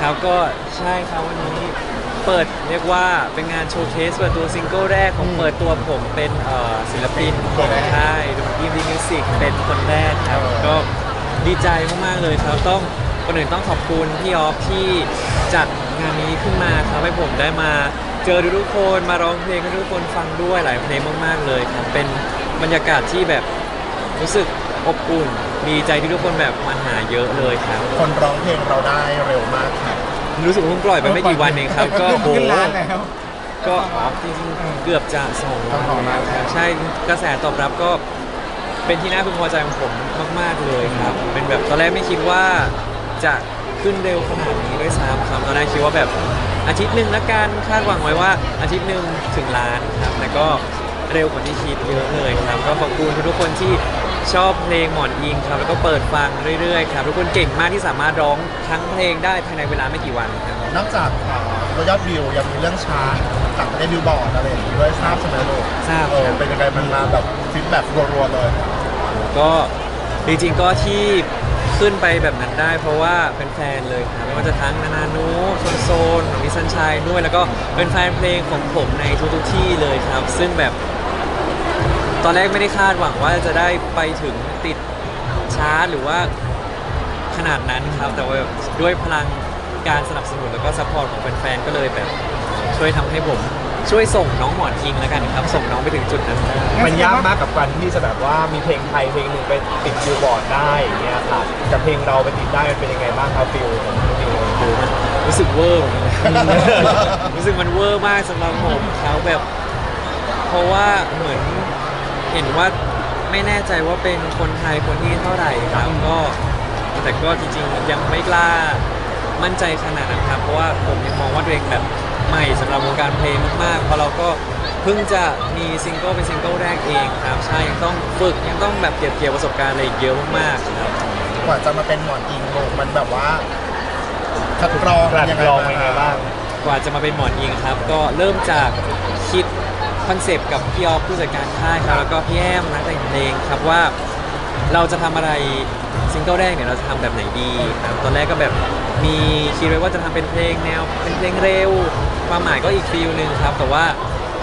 ครับก็ใช่ครับวันนี้เปิดเรียกว่าเป็นงานโชว์เคสเปิดตัวซิงเกิลแรกของเปิดตัวผมเป็นเอ่อศิลปินของค่ายดนตรีมิวสิกเป็นคนแรกครับก็ดีใจมากๆเลยครับต้องคนอื่นต้องขอบคุณพี่ออฟที่จัดงานนี้ขึ้นมาครับให้ผมได้มาเจอทุกๆคนมาร้องเพลงให้ทุกคนฟังด้วยหลายเพลงมาก ๆเลยครับเป็นบรรยากาศที่แบบรู้สึกอบอุ่น ดีใจที่ทุกคนแบบมาหาเยอะเลยครับ คนร้องเพลงเราได้เร็วมากครับรู้สึกว่าเพิ่งปล่อยไปไม่กี่วันเองครับ ก็โหขึ้นล้านแล้ว ก็อ๋อจริงๆเกือบจะสองต้องสองล้านครับใช่กระแสตอบรับก็เป็นที่น่าพึงพอใจของผมมาก ๆเลยครับ เป็นแบบตอนแรกไม่คิดว่าจะขึ้นเร็วขนาดนี้ด้วยซ้ำครับตอนแรกคิดว่าแบบอาทิตย์หนึ่งละกันคาดหวังไว้ว่าอาทิตย์หนึ่งถึงล้านครับแต่ก็เร็วกว่าที่คิดเยอะเลยครับ ก็ขอบคุณทุกๆคนที่ ชอบเพลงหมอนอิงครับแล้วก็เปิดฟังเรื่อยๆครับทุกคนเก่งมากที่สามารถร้องทั้งเพลงได้ภายในเวลาไม่กี่วันครับนอกจากเอ่อตัวยอดวิวยังมีเรื่องชาร์ตต่างประเทศบิลบอร์ดอะไรอย่างงี้ด้วยทราบใช่ไหมลูกทราบเออครับ เป็นยังไงมันมาแบบฟีดแบ็กรัวๆเลยก็จริงๆก็ที่ขึ้นไปแบบนั้นได้ เพราะว่าเป็นแฟนเลยครับไม่ว่าจะทั้งนานานุโซนโซนมิสันชัยด้วยแล้วก็เป็นแฟนเพลงของผมในทุกๆที่เลยครับ ซึ่งแบบ ตอนแรกไม่ได้คาดหวังว่าจะได้ไปถึงติดชาร์ตหรือว่าขนาดนั้นครับแต่ว่าแบบด้วยพลังการสนับสนุนแล้วก็ซัพพอร์ตของแฟนๆก็เลยแบบช่วยทำให้ผมช่วยส่งน้องหมอนอิงแล้วกันครับ ส่งน้องไปถึงจุดนั้นได้ มันยากมากกับการที่จะแบบว่ามีเพลงไทยเพลงหนึ่งไปติดบิลบอร์ดได้อย่างเงี้ยค่ะกับเพลงเราไปติดได้มันเป็นยังไงบ้างครับฟิลของฟิลโอ้โหมันรู้สึกเวอร์เหมือนกันนะ รู้สึกมันเวอร์มากสำหรับผมเขาแบบ เพราะว่าเหมือน เห็นว่าไม่แน่ใจว่าเป็นคนไทยคนที่เท่าไหร่ครับก็แต่ก็จริงๆยังไม่กล้ามั่นใจขนาดนั้นครับเพราะว่าผมยังมองว่าตัวเองแบบใหม่สำหรับวงการเพลงมากๆเพราะเราก็เพิ่งจะมีซิงเกิลเป็นซิงเกิลแรกเองครับใช่ยังต้องฝึกยังต้องแบบเก็บเกี่ยวประสบการณ์อะไรอีกเยอะมากๆครับกว่าจะมาเป็นหมอนอิงลูกมันแบบว่าคัดกรองกลั่นกรองเป็นยังไงบ้างกว่าจะมาเป็นหมอนอิงครับ ก็เริ่มจากคิด คอนเซปต์กับพี่ออฟผู้จัดการค่ายครับแล้วก็พี่แอมนักแต่งเพลงครับว่าเราจะทำอะไรซิงเกิลแรกเนี่ยเราจะทำแบบไหนดีครับตอนแรกก็แบบมีคิดไว้ว่าจะทำเป็นเพลงแนว เป็นเพลงเร็ว ความหมายก็อีกฟีลหนึ่งครับ แต่ว่า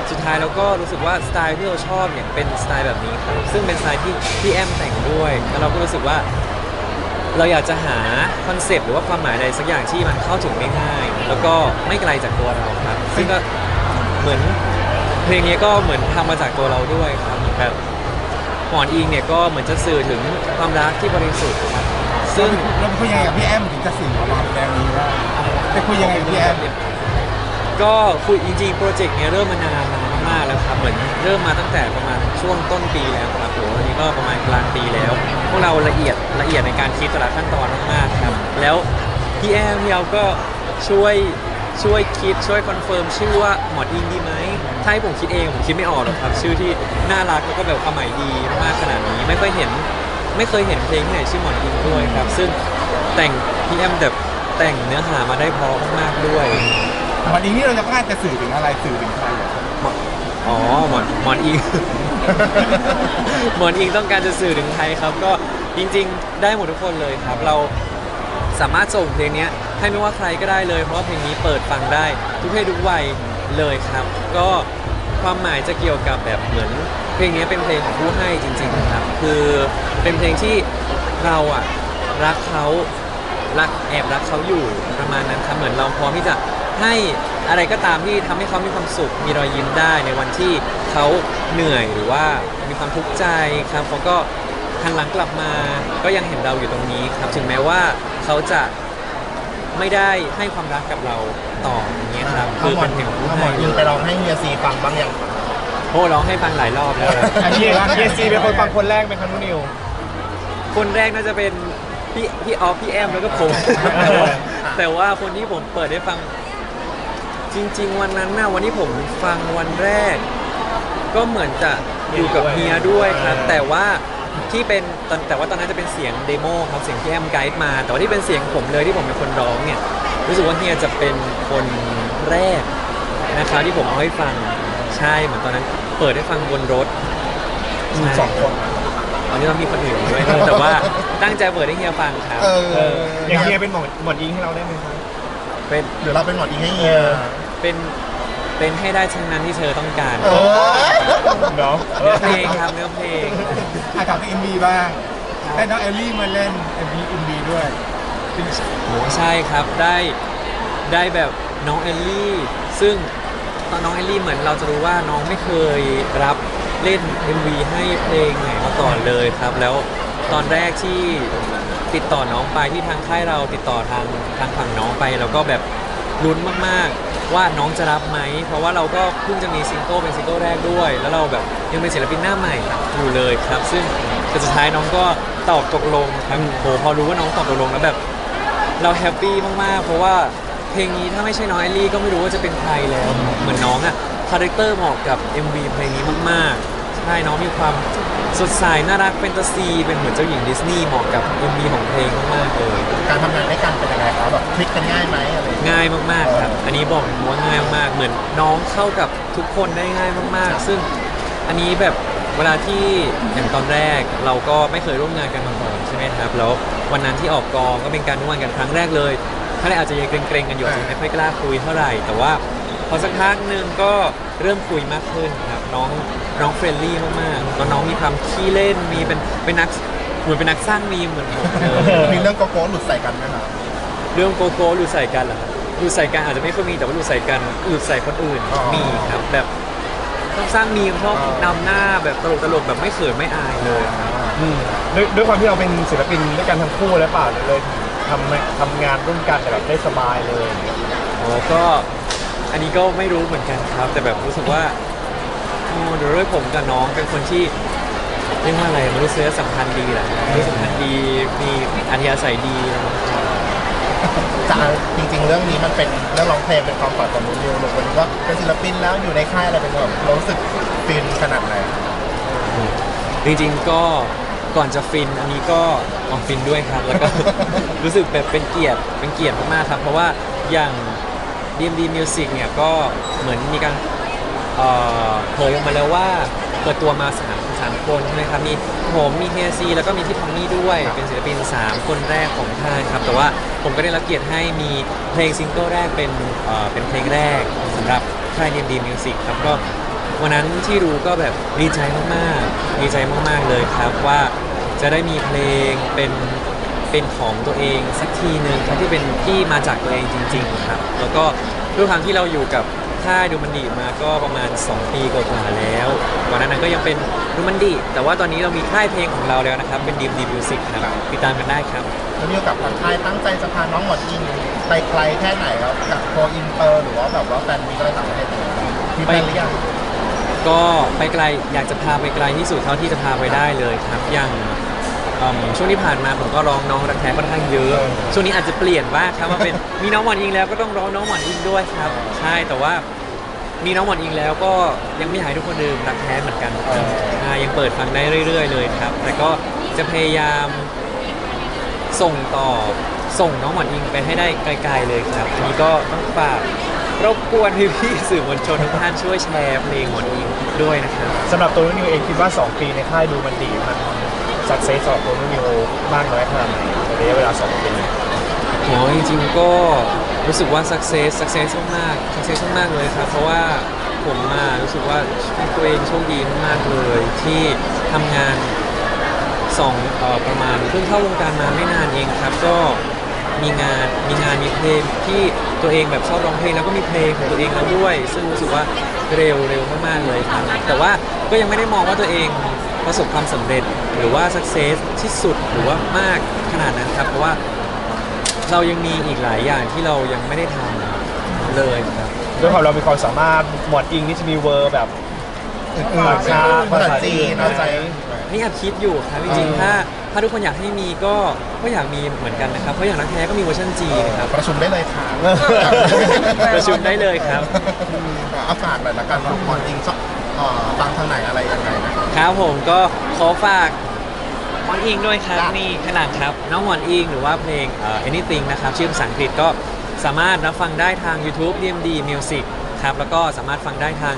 สุดท้ายเราก็รู้สึกว่าสไตล์ที่เราชอบเนี่ยเป็นสไตล์แบบนี้ครับซึ่งเป็นสไตล์ที่พี่แอมแต่งด้วยแล้วเราก็รู้สึกว่า เราอยากจะหาคอนเซปต์หรือว่าความหมายอะไรสักอย่างที่มันเข้าถึงได้ง่าย แล้วก็ไม่ไกลจากตัวเราครับ ซึ่งก็เหมือน เพลงนี้ก็เหมือนทำมาจากตัวเราด้วยครับแบบหมอนอิงเนี่ยก็เหมือนจะสื่อถึงความรักที่บริสุทธิ์ครับซึ่งเราคุยยังไงกับพี่แอมถึงจะสื่อออกมาแนวนี้ว่าไปคุยยังไงกับพี่แอมก็คุยจริงๆโปรเจกต์เนี้ยเริ่มมานานมากๆแล้วครับเหมือนเริ่มมาตั้งแต่ประมาณช่วงต้นปีแล้วครับโหวันนี้ก็ประมาณกลางปีแล้ว พวกเราละเอียดละเอียดในการคิดแต่ละขั้นตอนมากๆครับ แล้วพี่แอมพี่เอาก็ช่วย ช่วยคิดช่วยคอนเฟิร์มชื่อว่าหมอนอิงดีไหมถ้าให้ผมคิดเองผมคิดไม่ออกหรอกครับ ชื่อที่น่ารักแล้วก็แบบความหมายดีมากขนาดนี้ไม่ค่อยเห็น ไม่เคยเห็นเพลงที่ไหนชื่อหมอนอิงด้วยครับ ซึ่งแต่งพี่แอมแบบแต่งเนื้อหามาได้เพราะมากๆด้วย วันนี้นี่เราจะพลาดจะสื่อถึงอะไรสื่อถึงใครอะอ๋อหมอนหมอนอิง หมอนอิงต้องการจะสื่อถึงใครครับ ก็จริง ๆ ได้หมดทุกคนเลยครับ เราสามารถส่งเพลงเนี้ย ให้ไม่ว่าใครก็ได้เลย เพราะว่าเพลงนี้เปิดฟังได้ ทุกเพศทุกวัยเลยครับ ก็ความหมายจะเกี่ยวกับแบบเหมือน เพลงนี้เป็นเพลงของผู้ให้จริง ๆ ครับ คือเป็นเพลงที่เราอะรักเขารักแอบรักเขาอยู่ประมาณนั้นครับเหมือนเราพร้อมที่จะให้อะไรก็ตามที่ทำให้เขามีความสุข มีรอยยิ้มได้ในวันที่เขาเหนื่อยหรือว่ามีความทุกข์ใจครับเขาก็หันหลังกลับมาก็ยังเห็นเราอยู่ตรงนี้ครับ ถึงแม้ว่าเขาจะ ไม่ได้ให้ความรักกับเราต่ออย่างเงี้ยครับเอาคือหมอเป็นนเพลงของผู้เอาหมให้อนอิงไปร้องให้เฮียซีฟังบ้างยังโอ้ร้องให้ฟังหลายรอบแล้ว อันนี้เยซีเป็นคนฟังคนแรกไหมครับนุนิว คนแรกน่าจะเป็นพี่พี่ออฟพี่แอมแล้วก็ผม แต่ว่าแต่ว่าคนที่ผมเปิดให้ฟัง จริง ๆ วันนั้นน่ะวันที่ผมฟังวันแรก ก็เหมือนจะอยู่กับเฮียด้วยครับ แต่ว่า ที่เป็นตอนแต่ว่าตอนนั้นจะเป็นเสียงเดโมครับเสียงพี่แอมไกด์มา แต่ว่าที่เป็นเสียงผมเลยที่ผมเป็นคนร้องเนี่ยรู้สึกว่าเฮียจะเป็นคนแรกนะครับที่ผมเอาให้ฟังใช่เหมือนตอนนั้น เปิดให้ฟังบนรถมีสองคนตอนนี้เรามีคนอื่นอยู่ด้วยแต่ว่าตั้งใจเปิดให้เฮียฟังครับเอออย่างเฮียเป็นหมอนหมอนอิงให้เราได้ไหมครับเป็นหรือเราเป็นหมอนอิงให้เฮียเป็น เป็นให้ได้ทั้งนั้นที่เธอต้องการเออเนาะเนื้อเพลงครับเนื้อเพลงอะถามถึงเอ็มบีบ้างได้น้องเอลลี่มาเล่นเอ็มบีเอ็มบีด้วยโหใช่ครับได้ได้แบบน้องเอลลี่ ซึ่งตอนน้องเอลลี่เหมือนเราจะรู้ว่าน้องไม่เคยรับเล่น MV ให้เพลงไหนมาก่อนเลยครับ แล้วตอนแรกที่ติดต่อน้องไปที่ทางค่ายเราติดต่อทางทางฝั่งน้องไปเราก็แบบ ลุ้นมากๆ ว่าน้องจะรับไหม เพราะว่าเราก็เพิ่งจะมีซิงเกิลเป็นซิงเกิลแรกด้วย แล้วเราแบบยังเป็นศิลปินหน้าใหม่อยู่เลยครับ ซึ่งแต่สุดท้ายน้องก็ตอบตกลงครับโหพอรู้ว่าน้องตอบตกลงแล้วแบบ เราแฮปปี้มากๆ เพราะว่าเพลงนี้ถ้าไม่ใช่น้องแอลลี่ก็ไม่รู้ว่าจะเป็นใครแล้วเหมือนน้องอะคาแรคเตอร์เหมาะกับ MV เพลงนี้มากๆใช่น้องมีความ สดใสน่ารักแฟนตาซี เป็นเหมือนเจ้าหญิงดิสนีย์เหมาะกับ MV ของเพลงมากๆเลยการทำงานด้วยกันเป็นยังไงครับแบบคลิกกันง่ายไหมอะไรอย่างเงี้ยง่ายมากๆครับ อันนี้บอกว่าง่ายมากๆเหมือนน้องเข้ากับทุกคนได้ง่ายมากๆ ซึ่งอันนี้แบบเวลาที่อย่างตอนแรกเราก็ไม่เคยร่วมงานกันมาก่อนใช่ไหมครับแล้ววันนั้นที่ออกกองก็เป็นการร่วมงานกันครั้งแรกเลยท่านอาจจะยังเกรงๆกันอยู่อาจจะไม่ค่อยกล้าคุยเท่าไหร่ แต่ว่าพอสักพักหนึ่งก็เริ่มคุยมากขึ้นครับ น้องน้องเฟรนลี่มากๆแล้วน้องมีความขี้เล่นมีเป็นเป็นนักเหมือนเป็นนักสร้างมีมเหมือนผมเลยมีเรื่องโกโก้หลุดใส่กันไหมครับเรื่องโกโก้หลุดใส่กันเหรอครับหลุดใส่กันอาจจะไม่ค่อยมีแต่ว่าหลุดใส่กันหลุดใส่คนอื่นอ๋อมีครับแบบต้องสร้างมีมชอบนำหน้าแบบตลกตลกๆแบบไม่เขินไม่อายเลยครับอืมด้วยด้วยความที่เราเป็นศิลปินด้วยกันทั้งคู่แล้วเปล่าเลยทำทำงานร่วมกันแบบได้สบายเลยโอ้ก็อันนี้ก็ไม่รู้เหมือนกันครับ แต่แบบรู้สึกว่า โดยด้วยผมกับน้องเป็นคนที่เรียกว่าอะไรมนุษยสัมพันธ์ดีแหละมนุษยสัมพันธ์ดีมีอัธยาศัยดีจะจริงๆ เรื่องนี้มันเป็นเรื่องร้องเพลงเป็นความฝันของนุ่นนิวหนูคนว่าเป็นศิลปินแล้วอยู่ในค่ายอะไรเป็นแบบรู้สึกฟินขนาดไหนจริงๆก็ก่อนจะฟินอันนี้ก็ออกฟินด้วยครับ แล้วก็รู้สึกแบบเป็นเกียรติเป็นเกียรติมากๆครับ เพราะว่าอย่าง DMD Music เนี่ยก็เหมือนมีการ เอ่อเผยออกมาแล้วว่าเปิดตัวมาสามสามคนใช่ไหมครับมีผมมีเฮซีแล้วก็มีพี่ทอมมี่ด้วย เป็นศิลปิน 3 คนแรกของค่ายครับแต่ว่าผมก็ได้รับเกียรติให้มีเพลงซิงเกิลแรกเป็นเอ่อเป็นเพลงแรกสำหรับค่าย DMD Music ครับก็วันนั้นที่รู้ก็แบบดีใจมากๆดีใจมากๆเลยครับว่าจะได้มีเพลงเป็นเป็นของตัวเองสักทีหนึ่งครับที่เป็นที่มาจากตัวเองจริง ๆ ครับ แล้วก็ด้วยความที่เราอยู่กับ ค่ายดูมันดีมาก็ประมาณ 2 ปีกว่าๆแล้วก่อนหนานั้นก็ยังเป็นดูมันดี แต่ว่าตอนนี้เรามีค่ายเพลงของเราแล้วนะครับ เป็นดีมดีมิวสิกครับติดตามกันได้ครับแล้วนิวกับทางค่ายตั้งใจจะพาน้องหมอนอิงไปไกลแค่ไหนครับกับโคอินเตอร์หรือว่าแบบว่าแฟนมีอะไรต่างประเทศมีแฟนหรือยังก็ไปไกลอยากจะพาไปไกลที่สุดเท่าที่จะพาไปได้เลยครับอย่าง เอิ่มช่วงที่ผ่านมาผมก็ร้องน้องรักแท้ค่อนข้างเยอะ ช่วงนี้อาจจะเปลี่ยนบ้างครับมาเป็น มีน้องหมอนอิงแล้วก็ต้องร้องน้องหมอนอิงด้วยครับ ใช่แต่ว่ามีน้องหมอนอิงแล้วก็ยังไม่อยากให้ทุกคนลืมรักแท้เหมือนกันครับใช่ยังเปิดฟังได้เรื่อย ๆ เลยครับ แต่ก็จะพยายามส่งต่อส่งน้องหมอนอิงไปให้ได้ไกล ๆ เลยครับอันนี้ก็ต้องฝากรบกวนพี่ๆสื่อมวลชนทุกท่านช่วยแชร์เพลงหมอนอิงด้วยนะครับ สำหรับตัวนุ่นนิวเองคิดว่า 2 ปีในค่ายดูมันดีมัน สักเซสสำหรับตัวนิวมากน้อยขนาดไหนในระยะเวลา2ปีโหจริงๆก็รู้สึกว่า success success มากๆ success มากเลยครับเพราะว่าผมมารู้สึกว่าตัวเองโชคดีมากเลยที่ทำงานสองอประมาณเพิ่งเข้าวงการมาไม่นานเองครับ ก็มีงานมีงานมีเพลงที่ตัวเองแบบชอบร้องเพลงแล้วก็มีเพลงของตัวเองแล้วด้วย ซึ่งรู้สึกว่าเร็วเร็วมากๆเลยครับแต่ว่าก็ยังไม่ได้มองว่าตัวเอง ประสบความสำเร็จหรือว่า success ที่สุดหรือว่ามากขนาดนั้นครับ เพราะว่าเรายังมีอีกหลายอย่างที่เรายังไม่ได้ทำเลยครับด้วยความเรามีความสามารถหมวดอิงนี่จะมีเวอร์แบบอื่นๆภาษาจีนเอาใจนี่แอบคิดอยู่ครับจริงๆถ้าถ้าทุกคนอยากให้มีก็ก็อยากมีเหมือนกันนะครับเพราะอย่างรักแท้ก็มีเวอร์ชันจีนนะครับประชุมได้เลยค่ะประชุมได้เลยครับเอาฝากหน่อยละกันว่าหมอนอิงชอบเอ่อฟังทางไหนอะไรยังไงนะ ครับครับผมก็ขอฝากหมอนอิงด้วยครับจ้ะนี่ขนาดครับ น้องหมอนอิงหรือว่าเพลงเอ่อ anything นะครับ ชื่อภาษาอังกฤษก็สามารถรับฟังได้ทาง YouTube DMD Music ครับ แล้วก็สามารถฟังได้ทาง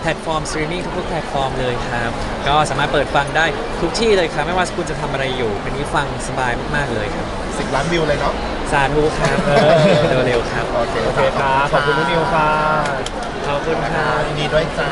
แพลตฟอร์มสตรีมมิ่งทุกๆแพลตฟอร์มเลยครับ ก็สามารถเปิดฟังได้ทุกที่เลยครับ ไม่ว่าคุณจะทำอะไรอยู่เพลงนี้ฟังสบายมากๆเลยครับสิบล้านวิวเลยเนาะสาธุครับเร็วๆครับ โอเคโอเคครับขอบคุณนุนิวครับขอบคุณครับยินดีด้วยจ้า